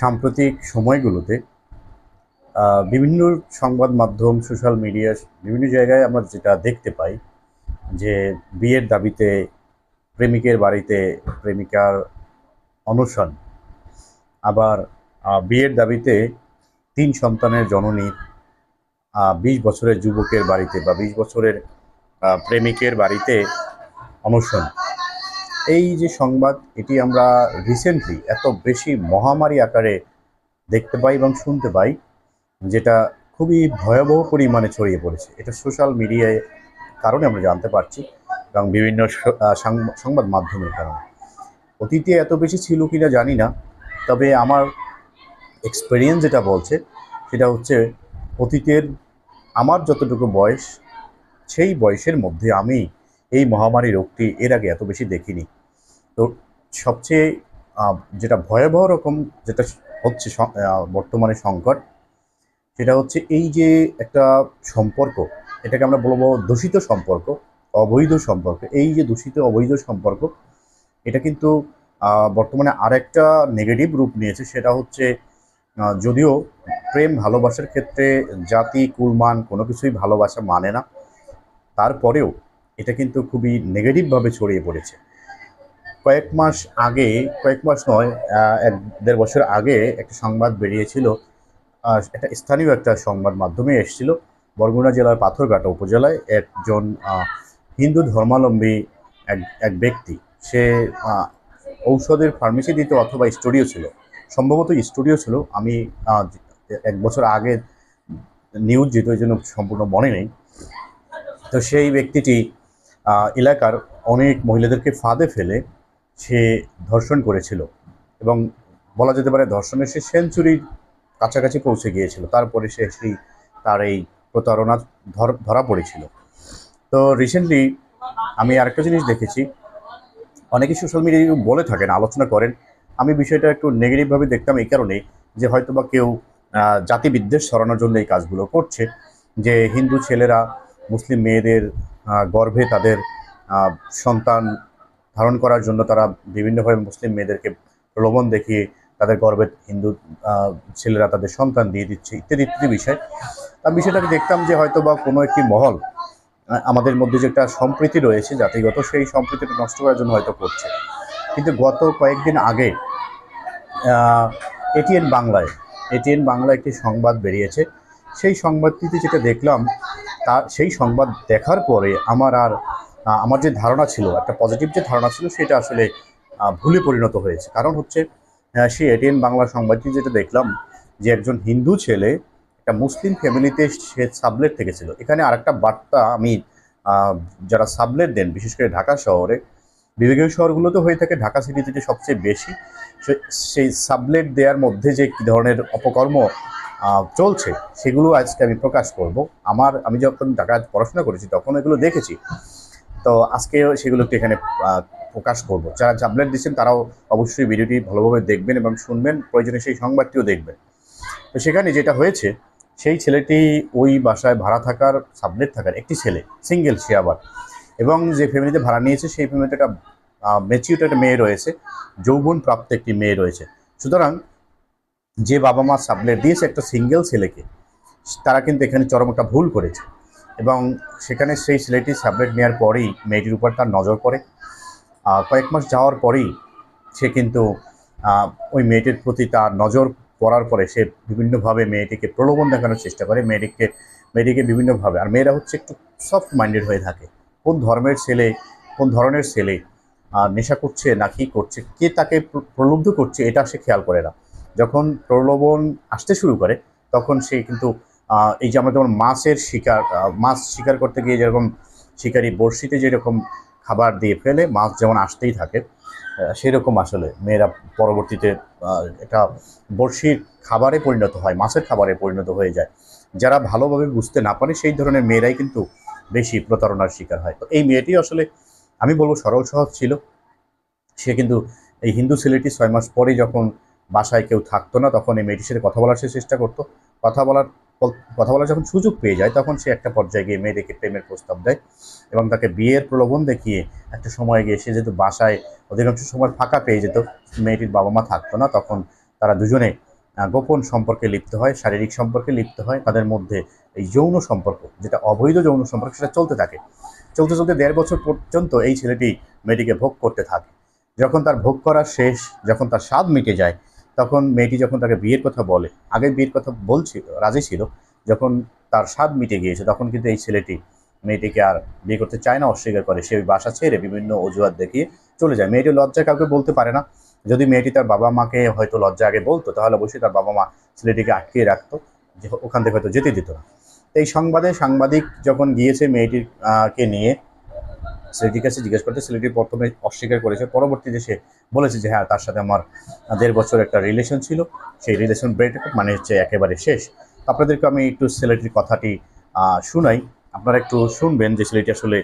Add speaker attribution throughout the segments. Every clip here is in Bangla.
Speaker 1: সাম্প্রতিক সময়গুলোতে বিভিন্ন সংবাদ মাধ্যম, সোশ্যাল মিডিয়া, বিভিন্ন জায়গায় আমরা যেটা দেখতে পাই যে বিয়ের দাবিতে প্রেমিকের বাড়িতে প্রেমিকার অনশন। আবার বিয়ের দাবিতে তিন সন্তানের জননী বিশ বছরের যুবকের বাড়িতে বা বিশ বছরের প্রেমিকের বাড়িতে অনশন। এই যে সংবাদ, এটি আমরা রিসেন্টলি এত বেশি মহামারী আকারে দেখতে পাই এবং শুনতে পাই, যেটা খুবই ভয়াবহ পরিমাণে ছড়িয়ে পড়েছে। এটা সোশ্যাল মিডিয়ায় কারণে আমরা জানতে পারছি এবং বিভিন্ন সংবাদ মাধ্যমের কারণে। অতীতে এত বেশি ছিল কিনা জানি না, তবে আমার এক্সপেরিয়েন্স যেটা বলছে, সেটা হচ্ছে অতীতের আমার যতটুকু বয়স, সেই বয়সের মধ্যে আমি এই মহামারী রোগটি এর আগে এত বেশি দেখিনি। তো সবচেয়ে যেটা ভয়াবহ রকম যেটা হচ্ছে বর্তমানে সংকট, সেটা হচ্ছে এই যে একটা সম্পর্ক, এটাকে আমরা বলব দূষিত সম্পর্ক, অবৈধ সম্পর্ক। এই যে দূষিত, অবৈধ সম্পর্ক, এটা কিন্তু বর্তমানে আরেকটা নেগেটিভ রূপ নিয়েছে, সেটা হচ্ছে যদিও প্রেম ভালোবাসার ক্ষেত্রে জাতি, কুলমান কোনো কিছুই ভালোবাসা মানে না, তারপরেও এটা কিন্তু খুবই নেগেটিভভাবে ছড়িয়ে পড়েছে। কয়েক মাস আগে, কয়েক মাস নয় এক দেড় বছর আগে একটা সংবাদ বেরিয়েছিল একটা স্থানীয় একটা সংবাদ মাধ্যমে এসেছিল, বরগুনা জেলার পাথরঘাটা উপজেলায় একজন হিন্দু ধর্মাবলম্বী এক এক ব্যক্তি। সে ঔষধের ফার্মেসি দিতে অথবা স্টুডিও ছিল। সম্ভবত স্টুডিও ছিল। আমি এক বছর আগে নিউজ যেহেতু এই জন্য সম্পূর্ণ মনে নেই। তো সেই ব্যক্তিটি এলাকার অনেক মহিলাদেরকে ফাঁদে ফেলে সে ধর্ষণ করেছিল এবং বলা যেতে পারে ধর্ষণের সে সেঞ্চুরির কাছাকাছি পৌঁছে গিয়েছিল। তারপরে সে সেই তার এই প্রতারণা ধর- পড়েছিল। তো রিসেন্টলি আমি আরেকটা জিনিস দেখেছি। অনেকে সোশ্যাল মিডিয়ায় বলে থাকেন আলোচনা করেন। আমি বিষয়টা একটু নেগেটিভভাবে দেখতাম এই কারণে যে হয়তোবা কেউ আহ, জাতি বিদ্বেষ সরানোর জন্য এই কাজগুলো করছে। যে হিন্দু ছেলেরা মুসলিম মেয়েদের গর্ভে তাদের সন্তান ধারণ করার জন্য তারা বিভিন্নভাবে মুসলিম মেয়েদেরকে প্রলোভন দেখিয়ে তাদের গর্ভে হিন্দু ছেলেরা তাদের সন্তান দিয়ে দিচ্ছে, ইত্যাদি ইত্যাদি বিষয়। আমি বিষয়টাকে দেখতাম যে হয়তো বা কোনো একটি মহল আমাদের মধ্যে যে একটা সম্প্রীতি রয়েছে, জাতিগত সেই সম্প্রীতিটা নষ্ট করার জন্য হয়তো করছে। কিন্তু গত কয়েকদিন আগে এটিএন বাংলায় এটিএন বাংলা একটি সংবাদ বেরিয়েছে। সেই সংবাদটিতে যেটা দেখলাম তার সেই সংবাদ দেখার পরে আমার আর আমার যে ধারণা ছিল, একটা পজিটিভ যে ধারণা ছিল, সেটা আসলে ভুলে পরিণত হয়েছে। কারণ হচ্ছে সেই এটিএন বাংলা সংবাদটি যেটা দেখলাম, যে একজন হিন্দু ছেলে একটা মুসলিম ফ্যামিলিতে সে সাবলেট থেকে ছিল এখানে আরেকটা বার্তা আমি যারা সাবলেট দেন, বিশেষ করে ঢাকা শহরে বিভাগীয় শহরগুলোতে হয়ে থাকে, ঢাকা সিটিতে সবচেয়ে বেশি সেই সাবলেট দেওয়ার মধ্যে যে কী ধরনের অপকর্ম চলছে, সেগুলো আজকে আমি প্রকাশ করব। আমার, আমি যখন ঢাকায় পড়াশোনা করেছি, তখন এগুলো দেখেছি। তো আজকে সেগুলো একটু এখানে প্রকাশ করব। যারা সাবলেট দিচ্ছেন, তারাও অবশ্যই ভিডিওটি ভালোভাবে দেখবেন এবং শুনবেন, প্রয়োজনে সেই সংবাদটিও দেখবেন। তো সেখানে যেটা হয়েছে, সেই ছেলেটি ওই বাসায় ভাড়া থাকার সাবলেট থাকার একটি ছেলে সিঙ্গেল সে আবার। এবং যে ফ্যামিলিতে ভাড়া নিয়েছে, সেই ফ্যামিলিতে একটা মেচিউট একটা মেয়ে রয়েছে যৌবন প্রাপ্ত একটি মেয়ে রয়েছে। সুতরাং যে বাবা মা সাবলেট দিয়েছে একটা সিঙ্গেল ছেলেকে, তারা কিন্তু এখানে চরম একটা ভুল করেছে। এবং সেখানে সেই ছেলেটি সাবলেট নেওয়ার পরেই মেয়েটির উপর তার নজর পড়ে। কয়েক মাস যাওয়ার পরেই সে কিন্তু ওই মেয়েটির প্রতি তার নজর পড়ার পরে সে বিভিন্নভাবে মেয়েটিকে প্রলোভন দেখানোর চেষ্টা করে। মেয়েটিকে মেয়েটিকে বিভিন্নভাবে, আর মেয়েরা হচ্ছে একটু সফট মাইন্ডেড হয়ে থাকে। কোন ধর্মের ছেলে, কোন ধরনের ছেলে নেশা করছে না কি করছে, কে তাকে প্র- প্রলুব্ধ করছে, এটা সে খেয়াল করে না। যখন প্রলোভন আসতে শুরু করে, তখন সে কিন্তু এই যে আমরা যেমন মাছের শিকার মাছ শিকার করতে গিয়ে যেরকম শিকারি বড়শিতে যেরকম খাবার দিয়ে ফেলে, মাছ যেমন আসতেই থাকে সেরকম আসলে মেয়েরা পরবর্তীতে এটা বড়শির খাবারে পরিণত হয়, মাছের খাবারে পরিণত হয়ে যায়। যারা ভালোভাবে বুঝতে না পারে, সেই ধরনের মেয়েরাই কিন্তু বেশি প্রতারণার শিকার হয়। তো এই মেয়েটি আসলে, আমি বলব সরল সহজ ছিল। সে কিন্তু এই হিন্দু ছেলেটি ছয় মাস পরে যখন বাসায় কেউ থাকতো না, তখন এই মেয়েটির সাথে কথা বলার সে চেষ্টা করতো। কথা বলার কথা বলার যখন সুযোগ পেয়ে যায়, তখন সে একটা পর্যায়ে গিয়ে মেয়েটিকে প্রেমের প্রস্তাব দেয় এবং তাকে বিয়ের প্রলোভন দেখিয়ে একটা সময় গিয়ে সে যেহেতু বাসায় অধিকাংশ সময় ফাঁকা পেয়ে যেত, মেয়েটির বাবা মা থাকতো না, তখন তারা দুজনে গোপন সম্পর্কে লিপ্ত হয়, শারীরিক সম্পর্কে লিপ্ত হয়, তাদের মধ্যে এই যৌন সম্পর্ক, যেটা অবৈধ যৌন সম্পর্ক, সেটা চলতে থাকে। চলতে চলতে দেড় বছর পর্যন্ত এই ছেলেটি মেয়েটিকে ভোগ করতে থাকে। যখন তার ভোগ করা শেষ, যখন তার স্বাদ মিটে যায় তখন মেয়েটি যখন তাকে বিয়ের কথা বলে, আগে বিয়ের কথা বলছিল, রাজি ছিল, যখন তার স্বাদ মিটে গিয়েছে, তখন কিন্তু এই ছেলেটি মেয়েটিকে আর বিয়ে করতে চায় না, অস্বীকার করে। সে বাসা ছেড়ে বিভিন্ন অজুহাত দেখিয়ে চলে যায়। মেয়েটি লজ্জায় কাউকে বলতে পারে না। যদি মেয়েটি তার বাবা মাকে হয়তো লজ্জা আগে বলতো, তাহলে অবশ্যই তার বাবা মা ছেলেটিকে আটকিয়ে রাখতো, যে ওখান থেকে হয়তো যেতে দিত না। এই সংবাদে সাংবাদিক যখন গিয়েছে মেয়েটির কে নিয়ে ছেলেটির কাছে জিজ্ঞেস করতে ছেলেটি প্রথমে অস্বীকার করেছে। পরবর্তীতে সে বলেছে যে হ্যাঁ তার সাথে আমার দেড় বছর একটা রিলেশন ছিল। সেই রিলেশন ব্রেক মানে হচ্ছে একেবারে শেষ। আপনাদেরকে আমি একটু ছেলেটির কথাটি শুনাই। আপনারা একটু শুনবেন যে ছেলেটি আসলে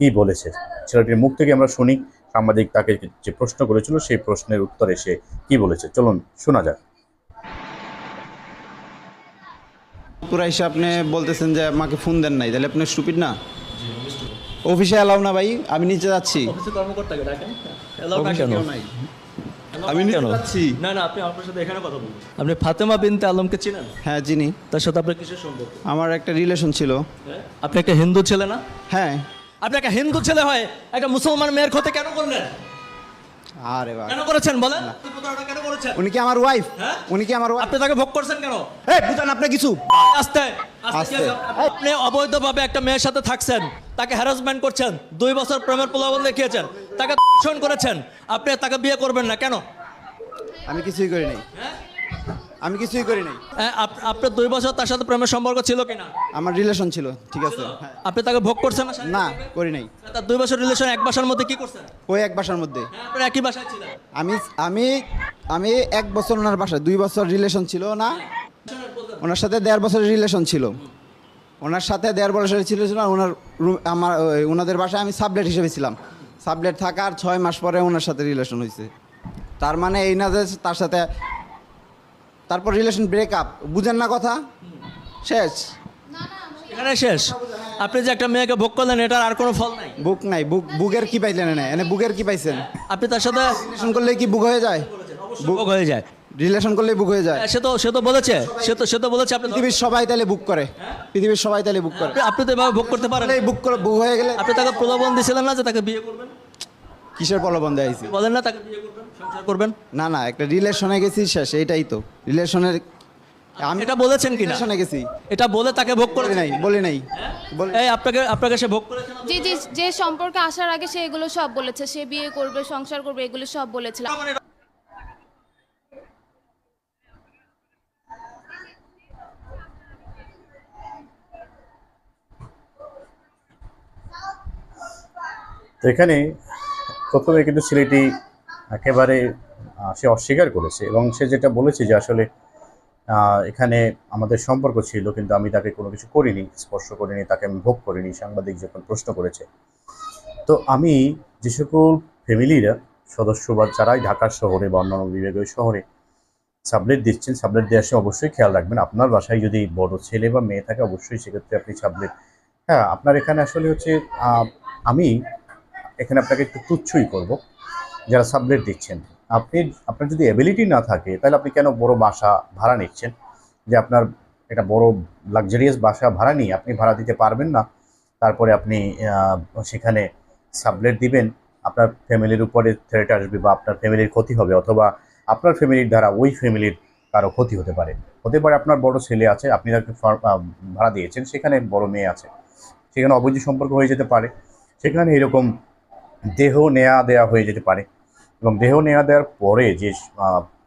Speaker 1: কি বলেছে। ছেলেটির মুখ থেকে আমরা শুনি, সাংবাদিক তাকে যে প্রশ্ন করেছিল, সেই প্রশ্নের উত্তরে সে কি বলেছে। চলুন, শোনা যাক।
Speaker 2: পুরা আপনি বলতেছেন যে আমাকে ফোন দেন নাই। তাহলে আপনি স্টুপিড না? অফিসে অ্যালাউ না ভাই আমি নিচে যাচ্ছি।
Speaker 3: অফিসে কর্মকর্তাকে ডাকেন। এলাও
Speaker 2: অফিসে কেউ নাই। আমি
Speaker 3: ডাকেন
Speaker 2: যাচ্ছি।
Speaker 3: না না আপনি আপনার সাথে এখানে কথা বলুন। আপনি ফাতেমা বিনতে আলমকে চিনেন?
Speaker 2: হ্যাঁ চিনি।
Speaker 3: তার সাথে আপনার কিসের সম্পর্ক?
Speaker 2: আমার একটা রিলেশন ছিল।
Speaker 3: হ্যাঁ? আপনি একটা হিন্দু ছেলে না?
Speaker 2: হ্যাঁ।
Speaker 3: আপনি একটা হিন্দু ছেলে হয় একটা মুসলমান মেয়ের ক্ষতি কেন করলেন?
Speaker 2: আরে বাবা।
Speaker 3: কেন করেছেন বলেন? কেন করেছেন?
Speaker 2: উনি কি আমার ওয়াইফ
Speaker 3: হ্যাঁ?
Speaker 2: উনি কি আমার
Speaker 3: আপনি তাকে ভোগ করছেন কেন?
Speaker 2: এই বুঝান আপনি কিছু।
Speaker 3: আস্তে। আস্তে। আপনি অবৈধভাবে একটা মেয়ের সাথে থাকছেন। তাকে হ্যারাসমেন্ট করছেন দুই বছর প্রেমের প্রলোভন দেখিয়েছেন তাকে ধর্ষণ করেছেন আপনি তাকে বিয়ে করবেন না কেন?
Speaker 2: আমি কিছুই করি নাই। আমি কিছুই করি নাই।
Speaker 3: হ্যাঁ, আপনার দুই বছর তার সাথে প্রেমের সম্পর্ক ছিল কিনা?
Speaker 2: আমার রিলেশন ছিল ঠিক আছে। হ্যাঁ।
Speaker 3: আপনি তাকে ভোগ করছেন না
Speaker 2: না করি নাই।
Speaker 3: তার দুই বছর রিলেশন এক বাসার মধ্যে কি করছেন?
Speaker 2: ওই এক বাসার মধ্যে।
Speaker 3: হ্যাঁ, একই বাসায় ছিলেন?
Speaker 2: আমি আমি আমি এক বছর ওনার বাসায় দুই বছর রিলেশন ছিল না ওনার সাথে দেড় বছরের রিলেশন ছিল। ওনার সাথে দেড় বছরের ছিল ওনার রুম আমার ওনাদের বাসায় আমি সাবলেট হিসেবে ছিলাম। সাবলেট থাকার ছয় মাস পরে ওনার সাথে রিলেশন হয়েছে তার মানে এই না যে তার সাথে তারপর রিলেশন ব্রেকআপ বুঝেন না কথা? শেষ।
Speaker 3: এখানে শেষ। আপনি যে একটা মেয়েকে ভোগ করলেন এটার আর কোনো ফল নাই।
Speaker 2: বুক নাই বুক বুকের কি পাইলেন না এনে বুকের কি পাইছেন?
Speaker 3: আপনি তার সাথে
Speaker 2: রিলেশন করলে কি বুক হয়ে যায়?
Speaker 3: বুক হয়ে যায়।
Speaker 2: রিলেশন করলে বুক হয়ে যায়।
Speaker 3: হ্যাঁ, সে তো সে তো বলেছে। সে তো সে তো বলেছে আপনি
Speaker 2: পৃথিবীর সবাই তাহলে বুক করে। পৃথিবীর সবাই তাহলে বুক করে।
Speaker 3: আপনি- তো এভাবে ভোগ করতে পারেন।
Speaker 2: তাহলে বুক করে বুক হয়ে গেলে
Speaker 3: আপনি তাকে প্রলোভন দিয়েছিলেন না যে তাকে বিয়ে করবেন?
Speaker 2: কিসের প্রলোভন দেয়াইছি
Speaker 3: বলেন না তাকে বিয়ে করবেন সংসার করবেন?
Speaker 2: না না একটা রিলেশনে গেছি শেষ এটাই তো। রিলেশনের আমি
Speaker 3: এটা বলেছেন কিনা?
Speaker 2: রিলেশনে গেছি।
Speaker 3: এটা বলে তাকে ভোগ করে
Speaker 2: নাই বলে নাই। বলি
Speaker 3: এই আপনাকে আপনাকে সে ভোগ করেছে না?
Speaker 4: যে যে যে সম্পর্কে আসার আগে সে এগুলো সব বলেছে। সে বিয়ে করবে সংসার করবে এগুলো সব বলেছিল।
Speaker 1: তো এখানে প্রথমে কিন্তু ছেলেটি একেবারে সে অস্বীকার করেছে এবং সে যেটা বলেছে যে আসলে এখানে আমাদের সম্পর্ক ছিল কিন্তু আমি তাকে কোনো কিছু করিনি, স্পর্শ করিনি, তাকে আমি ভোগ করিনি, সাংবাদিক যখন প্রশ্ন করেছে। তো আমি যে সকল ফ্যামিলিরা, সদস্য বা যারাই ঢাকা শহরে বা অন্যান্য বিভাগীয় শহরে সাবলেট দিচ্ছেন সাবলেট দেওয়ার সময় অবশ্যই খেয়াল রাখবেন। আপনার বাসায় যদি বড় ছেলে বা মেয়ে থাকে, অবশ্যই সেক্ষেত্রে আপনি সাবলেট হ্যাঁ আপনার এখানে আসলে হচ্ছে আমি এখানে আপনাকে একটু তুচ্ছই করব। যারা সাবলেট দিচ্ছেন, আপনি, আপনার যদি অ্যাবিলিটি না থাকে, তাহলে আপনি কেন বড় বাসা ভাড়া নিচ্ছেন? যে আপনার এটা বড় লাক্সারিয়াস বাসা ভাড়া নিয়ে আপনি ভাড়া দিতে পারবেন না। তারপরে আপনি সেখানে সাবলেট দিবেন, আপনার ফ্যামিলির উপরে থ্রেট আসবে বা আপনার ফ্যামিলির ক্ষতি হবে অথবা আপনার ফ্যামিলির দ্বারা ওই ফ্যামিলির কারও ক্ষতি হতে পারে। হতে পারে আপনার বড় ছেলে আছে, আপনি তাকে ভাড়া দিয়েছেন, সেখানে বড় মেয়ে আছে। সেখানে অবৈধ সম্পর্ক হয়ে যেতে পারে। সেখানে এরকম দেহ নেয়া দেয়া হয়ে যেতে পারে। এবং দেহ নেয়া দেওয়ার পরে যে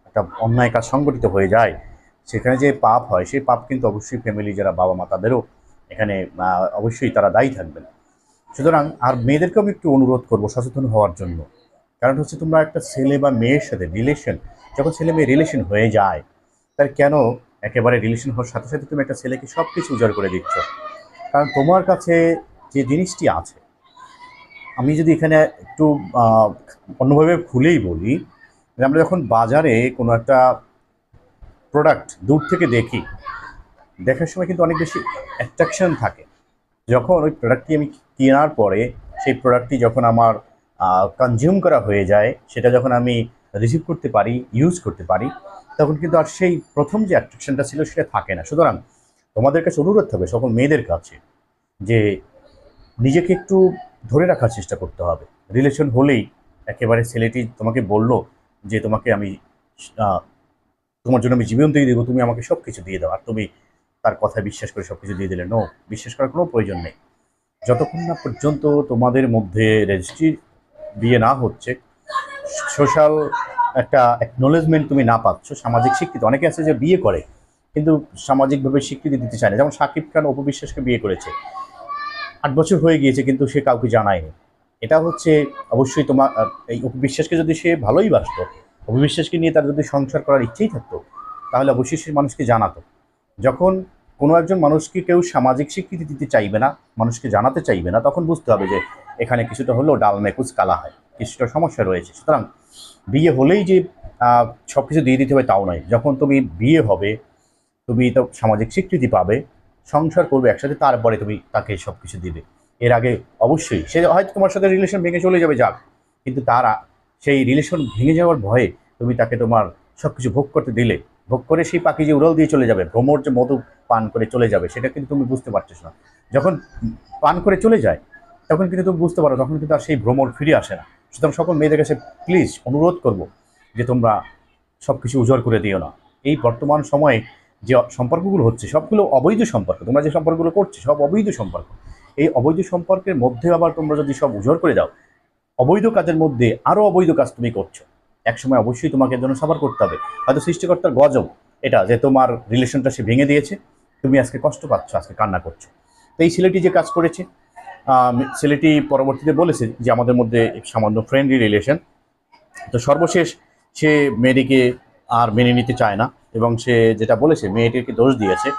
Speaker 1: একটা অন্যায় কাজ সংগঠিত হয়ে যায়, সেখানে যে পাপ হয়, সেই পাপ কিন্তু অবশ্যই ফ্যামিলি যারা বাবা মা তাদেরও এখানে অবশ্যই তারা দায়ী থাকবেন। সুতরাং আর মেয়েদেরকেও আমি একটু অনুরোধ করব সচেতন হওয়ার জন্য। কারণ হচ্ছে তোমরা একটা ছেলে বা মেয়ের সাথে রিলেশন যখন ছেলে মেয়ে রিলেশন হয়ে যায়, তার কেন একেবারে রিলেশন হওয়ার সাথে সাথে তুমি একটা ছেলেকে সব কিছু উজাড় করে দিচ্ছ? কারণ তোমার কাছে যে জিনিসটি আছে আমি যদি এখানে একটু অন্যভাবে খুলেই বলি আমরা যখন বাজারে কোনো একটা প্রোডাক্ট দূর থেকে দেখি, দেখার সময় কিন্তু অনেক বেশি অ্যাট্রাকশন থাকে। যখন ওই প্রোডাক্টটি আমি কেনার পরে, সেই প্রোডাক্টটি যখন আমার কনজিউম করা হয়ে যায়, সেটা যখন আমি রিসিভ করতে পারি ইউজ করতে পারি, তখন কিন্তু আর সেই প্রথম যে অ্যাট্রাকশনটা ছিল সেটা থাকে না। সুতরাং তোমাদের কাছে অনুরোধ থাকবে সকল মেয়েদের কাছে, যে নিজেকে একটু ধরে রাখার চেষ্টা করতে হবে। রিলেশন হলেই একেবারে ছেলেটি তোমাকে বলল যে, তোমাকে আমি তোমার জন্য আমি জীবন দিয়ে দেবো, তুমি আমাকে সব কিছু দিয়ে দাও। আর তুমি তার কথায় বিশ্বাস করে সব কিছু দিয়ে দিলে। নো বিশ্বাস করার কোনো প্রয়োজন নেই। যতক্ষণ না পর্যন্ত তোমাদের মধ্যে রেজিস্ট্রি বিয়ে না হচ্ছে সোশ্যাল একটা অ্যাকনোলেজমেন্ট তুমি না পাচ্ছ। সামাজিক স্বীকৃতি, অনেকে আছে যে বিয়ে করে, কিন্তু সামাজিকভাবে স্বীকৃতি দিতে চায় না। যেমন সাকিব খান অপবিশ্বাসকে বিয়ে করেছে। আট বছর হয়ে গিয়েছে, কিন্তু সে কাউকে জানায়নি। এটা হচ্ছে অবশ্যই তোমার এই অপবিশ্বাসকে যদি সে ভালোই বাসত অপবিশ্বাসকে নিয়ে তার যদি সংসার করার ইচ্ছেই থাকতো, তাহলে অবশ্যই সে মানুষকে জানাতো। যখন কোনো একজন মানুষকে কেউ সামাজিক স্বীকৃতি দিতে চাইবে না, মানুষকে জানাতে চাইবে না, তখন বুঝতে হবে যে এখানে কিছুটা হলেও ডাল মেকুচ কালা হয়, কিছুটা সমস্যা রয়েছে। সুতরাং বিয়ে হলেই যে সব কিছু দিয়ে দিতে হবে তাও নয়। যখন তুমি বিয়ে হবে, তুমি তো সামাজিক স্বীকৃতি পাবে সংসার করবে একসাথে, তারপরে তুমি তাকে সব কিছু দিবে। এর আগে অবশ্যই সে হয়তো তোমার সাথে রিলেশন ভেঙে চলে যাবে, যাক। কিন্তু তারা সেই রিলেশন ভেঙে যাওয়ার ভয়ে তুমি তাকে তোমার সব কিছু ভোগ করতে দিলে। ভোগ করে সেই পাখি যে উড়াল দিয়ে চলে যাবে, ভ্রমর যে মধু পান করে চলে যাবে, সেটা কিন্তু তুমি বুঝতে পারছিস না। যখন পান করে চলে যায়, তখন কিন্তু তুমি বুঝতে পারো, তখন কিন্তু আর সেই ভ্রমর ফিরে আসে না। সুতরাং সকল মেয়েদের কাছে প্লিজ অনুরোধ করব যে তোমরা সব কিছু উজাড় করে দিও না। এই বর্তমান সময়ে যে সম্পর্কগুলো হচ্ছে, সবগুলো অবৈধ সম্পর্ক। তোমরা যে সম্পর্কগুলো করছ, সব অবৈধ সম্পর্ক। এই অবৈধ সম্পর্কের মধ্যে আবার তোমরা যদি সব উজাড় করে দাও, অবৈধ কাজের মধ্যে আরও অবৈধ কাজ তুমি করছ। একসময় অবশ্যই তোমাকে জন্য সাফার করতে হবে। হয়তো সৃষ্টিকর্তার গজব এটা যে তোমার রিলেশনটা সে ভেঙে দিয়েছে। তুমি আজকে কষ্ট পাচ্ছ, আজকে কান্না করছ। তো এই ছেলেটি যে কাজ করেছে ছেলেটি পরবর্তীতে বলেছে যে আমাদের মধ্যে সামান্য ফ্রেন্ডলি রিলেশন তো সর্বশেষ সে মেয়েটিকে আর মেনে নিতে চায় না। এবং সে যেটা বলেছে মেয়েটিকে দোষ দিয়েছে?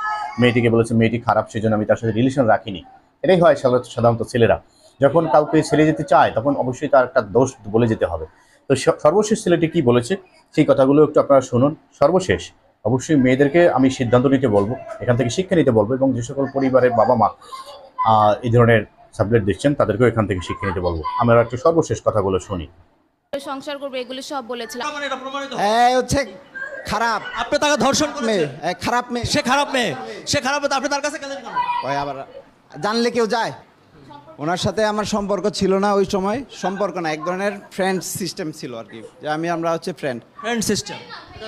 Speaker 1: মেয়েটিকে বলেছে, মেয়েটি খারাপ, সেজন্য আমি তার সাথে রিলেশন রাখিনি। এটাই হয় সাধারণত ছেলেরা। যখন কাউকে ছেড়ে যেতে চায়, তখন অবশ্যই তার একটা দোষ বলে যেতে হবে। তো সর্বশেষ ছেলেটি কি বলেছে, সেই কথাগুলো একটু আপনারা শুনুন। সর্বশেষ, অবশ্যই মেয়েদেরকে আমি সিদ্ধান্ত নিতে বলব, এখান থেকে শিক্ষা নিতে বলব এবং যে সকল পরিবারের বাবা মা এই ধরনের সাবজেক্ট দিচ্ছেন তাদেরকেও এখান থেকে শিক্ষা নিতে বলব। আমরা একটু সর্বশেষ কথাগুলো শুনি।
Speaker 4: সংসার করবে এগুলো সব বলেছিল।
Speaker 3: মানে
Speaker 2: এই হচ্ছে খারাপ।
Speaker 3: আপনি তাকে ধর্ষণ
Speaker 2: মেয়ে এই খারাপ মেয়ে।
Speaker 3: সে খারাপ মেয়ে। সে খারাপ মেয়ে আপনি তার কাছে গেলেন কেন?
Speaker 2: ওই আবার জানলে কেউ যায়। ওনার সাথে আমার সম্পর্ক ছিল না ওই সময়। সম্পর্ক না এক ধরনের ফ্রেন্ড সিস্টেম ছিল আর কি। যে আমি আমরা হচ্ছে ফ্রেন্ড
Speaker 3: ফ্রেন্ড সিস্টেম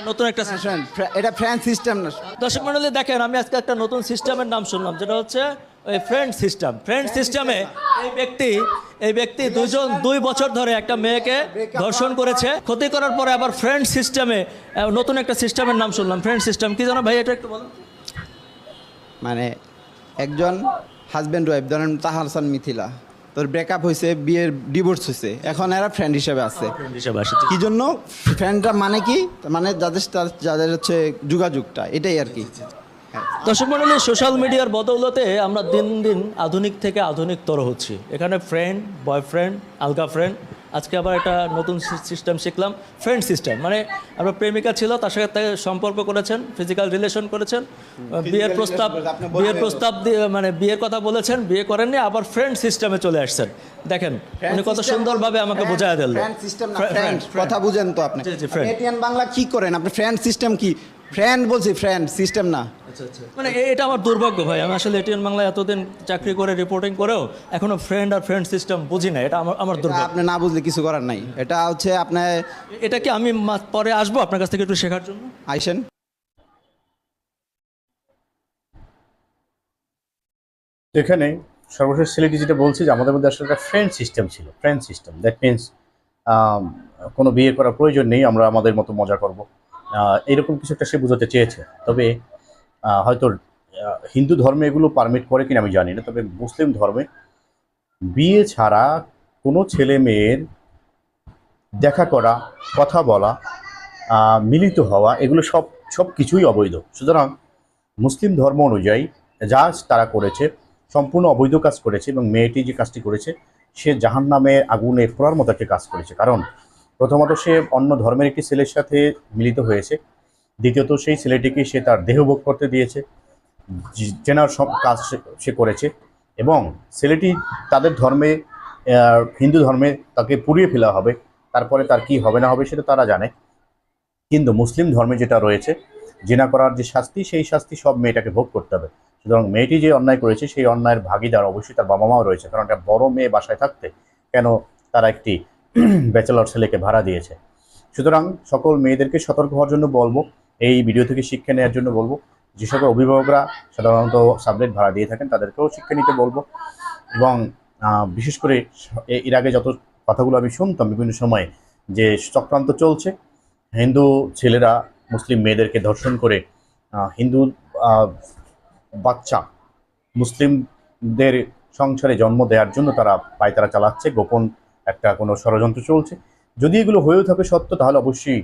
Speaker 3: নতুন একটা।
Speaker 2: ফ্রেন্ড এটা ফ্রেন্ড সিস্টেম না।
Speaker 3: দর্শক মন্ডলী দেখেন আমি আজকে একটা নতুন সিস্টেমের নাম শুনলাম। যেটা হচ্ছে ওই ফ্রেন্ড সিস্টেম ফ্রেন্ড সিস্টেমে এই ব্যক্তি এই ব্যক্তি দুজন দুই বছর ধরে একটা মেয়েকে ধর্ষণ করেছে। ক্ষতি করার পরে আবার ফ্রেন্ড সিস্টেমে নতুন একটা সিস্টেমের নাম শুনলাম। ফ্রেন্ড সিস্টেম কি জানো ভাই এটা একটু বলুন
Speaker 2: মানে একজন হাজব্যান্ড ওয়াইফ ধরেন তাহার হাসান মিথিলা। তোর ব্রেকআপ হয়েছে বিয়ের ডিভোর্স হয়েছে এখন এরা ফ্রেন্ড হিসেবে আছে।
Speaker 3: হিসেবে
Speaker 2: কি জন্য ফ্রেন্ডরা মানে কি? মানে যাদের যাদের হচ্ছে যোগাযোগটা এটাই আর কি।
Speaker 3: দর্শক মন্ডলী সোশ্যাল মিডিয়ার বদৌলতে আমরা দিন দিন আধুনিক থেকে আধুনিকতর হচ্ছি। এখানে ফ্রেন্ড বয়ফ্রেন্ড আলগা ফ্রেন্ড আজকে আবার একটা নতুন সিস্টেম শিখলাম। ফ্রেন্ড সিস্টেম মানে আমরা প্রেমিকা ছিল তার সাথে সম্পর্ক করেছেন ফিজিক্যাল রিলেশন করেছেন। বিয়ের প্রস্তাব বিয়ের প্রস্তাব দিয়ে মানে বিয়ের কথা বলেছেন বিয়ে করেননি আবার ফ্রেন্ড সিস্টেমে চলে আসছেন। দেখেন উনি কত সুন্দরভাবে আমাকে বোঝায় দিল
Speaker 2: ফ্রেন্ড সিস্টেম না ফ্রেন্ড কথা বুঝেন তো আপনি। বাংলা কি করেন? আপনি ফ্রেন্ড সিস্টেম কি? ফ্রেন্ড বলছি ফ্রেন্ড সিস্টেম না।
Speaker 3: মানে এ- এটা আমার দুর্ভাগ্য ভাই। আমি আসলে এটিএন বাংলায় এতদিন চাকরি করে রিপোর্টিং করেও এখনও ফ্রেন্ড আর ফ্রেন্ড সিস্টেম বুঝি না। এটা আমার আমার দুর্ভাগ্য।
Speaker 2: আপনি না বুঝলে কিছু করার নাই। এটা হচ্ছে আপনি
Speaker 3: এটা কি আমি মা- পরে আসব আপনার কাছ থেকে একটু শেখার জন্য?
Speaker 2: আইসেন।
Speaker 1: এখানে সর্বশেষ ছেলেটি যেটা বলছি যে আমাদের মধ্যে আসলে একটা ফ্রেন্ড সিস্টেম ছিল। ফ্রেন্ড সিস্টেম দ্যাট মিনস কোনো বিয়ে করার প্রয়োজন নেই আমরা আমাদের মতো মজা করব। এরকম কিছু একটা সে বোঝাতে চেয়েছে। তবে হয়তো হিন্দু ধর্মে এগুলো পারমিট করে কিনা আমি জানি না, তবে মুসলিম ধর্মে বিয়ে ছাড়া কোনো ছেলে মেয়ের দেখা করা, কথা বলা মিলিত হওয়া, এগুলো সব সব কিছুই অবৈধ। সুতরাং মুসলিম ধর্ম অনুযায়ী যা তারা করেছে, সম্পূর্ণ অবৈধ কাজ করেছে এবং মেয়েটি যে কাজটি করেছে, সে জাহান নামে আগুনে পড়ার মতো একটা কাজ করেছে। কারণ প্রথমত সে অন্য ধর্মের একটি ছেলের সাথে মিলিত হয়েছে। দ্বিতীয়ত সেই ছেলেটিকে সে তার দেহভোগ করতে দিয়েছে। চেনার সব কাজ সে করেছে এবং ছেলেটি তাদের ধর্মে হিন্দু ধর্মে তাকে পুড়িয়ে ফেলা হবে। তারপরে তার কি হবে না হবে সেটা তারা জানে। কিন্তু মুসলিম ধর্মে যেটা রয়েছে, জেনা করার যে শাস্তি, সেই শাস্তি সব মেয়েটাকে ভোগ করতে হবে। সুতরাং মেয়েটি যে অন্যায় করেছে, সেই অন্যায়ের ভাগিদার অবশ্যই তার বাবা মাও রয়েছে। কারণ একটা বড় মেয়ে বাসায় থাকতে কেন তারা একটি ব্যাচেলর ছেলেকে ভাড়া দিয়েছে। সুতরাং সকল মেয়েদেরকে সতর্ক হওয়ার জন্য বলব, এই ভিডিও থেকে শিক্ষা নেওয়ার জন্য বলব, যে সকল অভিভাবকরা সাধারণত সাবজেক্ট ভাড়া দিয়ে থাকেন, তাদেরকেও শিক্ষা নিতে বলব এবং বিশেষ করে এর আগে যত কথাগুলো আমি শুনতাম বিভিন্ন সময়ে যে চক্রান্ত চলছে, হিন্দু ছেলেরা, মুসলিম মেয়েদেরকে ধর্ষণ করে হিন্দু বাচ্চা মুসলিমদের সংসারে জন্ম দেওয়ার জন্য তারা পায়তারা চালাচ্ছে, গোপন একটা কোনো ষড়যন্ত্র চলছে। যদি এগুলো হয়েও থাকে সত্য, তাহলে অবশ্যই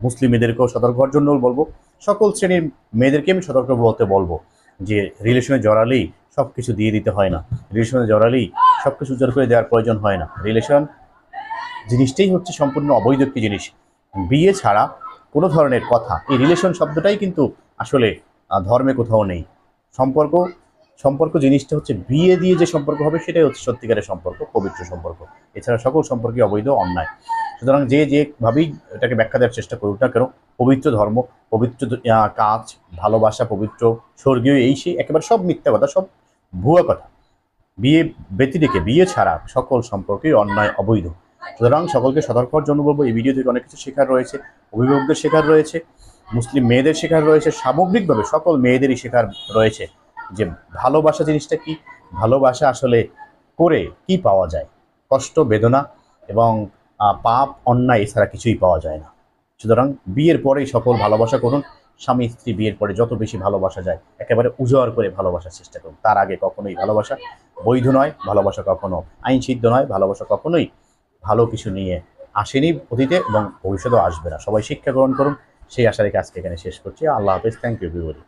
Speaker 1: মুসলিম মেয়েদেরকেও সতর্ক হওয়ার জন্য বলব। সকল শ্রেণির মেয়েদেরকে আমি সতর্ক বলতে বলব যে রিলেশনে জড়ালেই সব কিছু দিয়ে দিতে হয় না। রিলেশনে জড়ালেই সব কিছু উজ্জ্বল করে দেওয়ার প্রয়োজন হয় না। রিলেশন জিনিসটাই হচ্ছে সম্পূর্ণ অবৈধ একটি জিনিস। বিয়ে ছাড়া কোনো ধরনের কথা, এই রিলেশন শব্দটাই কিন্তু আসলে ধর্মে কোথাও নেই। সম্পর্ক সম্পর্ক জিনিসটা হচ্ছে বিয়ে দিয়ে যে সম্পর্ক হবে, সেটাই হচ্ছে সত্যিকারের সম্পর্ক, পবিত্র সম্পর্ক। এছাড়া সকল সম্পর্কই অবৈধ, অন্যায়। সুতরাং যে যেভাবেই এটাকে ব্যাখ্যা দেওয়ার চেষ্টা করুক না কেন, পবিত্র ধর্ম, পবিত্র কাজ, ভালোবাসা, পবিত্র, স্বর্গীয়, এই সেই একেবারে সব মিথ্যা কথা, সব ভুয়া কথা। বিয়ে ব্যতিরেকে বিয়ে ছাড়া সকল সম্পর্কই অন্যায়, অবৈধ। সুতরাং সকলকে সতর্ক হওয়ার জন্য বলব, এই ভিডিও থেকে অনেক কিছু শেখার রয়েছে, অভিভাবকদের শেখার রয়েছে, মুসলিম মেয়েদের শেখার রয়েছে, সামগ্রিকভাবে সকল মেয়েদেরই শেখার রয়েছে। যে ভালোবাসা জিনিসটা কি? ভালোবাসা আসলে করে কি পাওয়া যায়? কষ্ট, বেদনা এবং পাপ, অন্যায় এছাড়া কিছুই পাওয়া যায় না। সুতরাং বিয়ের পরেই সকল ভালোবাসা করুন। স্বামী, স্ত্রী বিয়ের পরে যত বেশি ভালোবাসা যায়, একেবারে উজাড় করে ভালোবাসার চেষ্টা করুন। তার আগে কখনোই ভালোবাসা বৈধ নয়, ভালোবাসা কখনো আইন সিদ্ধ নয়, ভালোবাসা কখনোই ভালো কিছু নিয়ে আসেনি অতীতে এবং ভবিষ্যতেও আসবে না। সবাই শিক্ষা গ্রহণ করুন। সেই আশা আজকে এখানে শেষ করছি। আল্লাহ হাফেজ। Thank you everybody